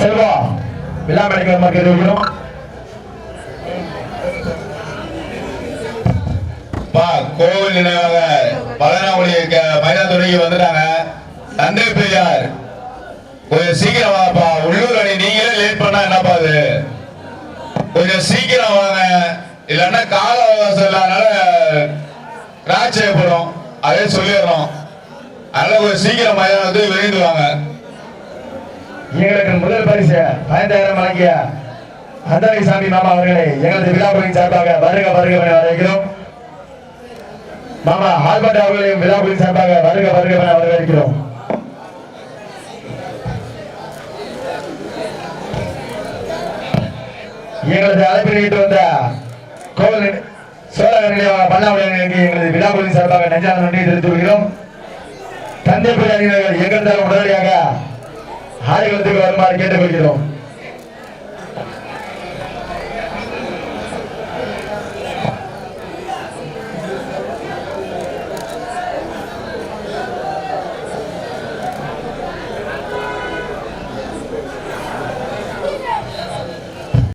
விளையாடி வருமாறு கேட்டுக்கொள்கிறோம் பா கோவில் நினைவாக பழனாவுடைய மயிலாத்துறைக்கு வந்துட்டாங்க. தந்தை பெரியார் கொஞ்சம் சீக்கிரம் வாப்பா உள்ளூர் அணி நீங்களே லேட் பண்ணா என்னப்பா அது? கொஞ்சம் சீக்கிரம் வாங்க. இல்லைன்னா கால அவகாசம் இல்லாதனால கிராச் செய்யப்படும் அதே சொல்லிடுறோம். அதனால கொஞ்சம் சீக்கிரம் மைதானத்தை விரைந்து வாங்க. எங்களுக்கு முதல் பரிசு ஐந்தாயிரம் வழங்கிய அந்தாரி சாமி மாமா அவர்களை எங்களது விழாக்குழுவின் சார்பாக வருக வருக என வரவேற்கிறோம். மாமா ஆல்பர்ட் அவர்களையும் விழாக்குழுவின் சார்பாக வருக வருக என வரவேற்கிறோம். எங்களது அழைப்பினை வந்த கோவில் சோழர் நிலையமாக பண்ணாவுடைய எங்களது விழாக்குழுவின் சார்பாக நெஞ்சான நன்றியை தெரிவித்துக் கொள்கிறோம். தந்தை பிள்ளை எங்கள் தரம் உடனடியாக ஆய்வகத்துக்கு வருமாறு கேட்டுக்கொள்கிறோம்.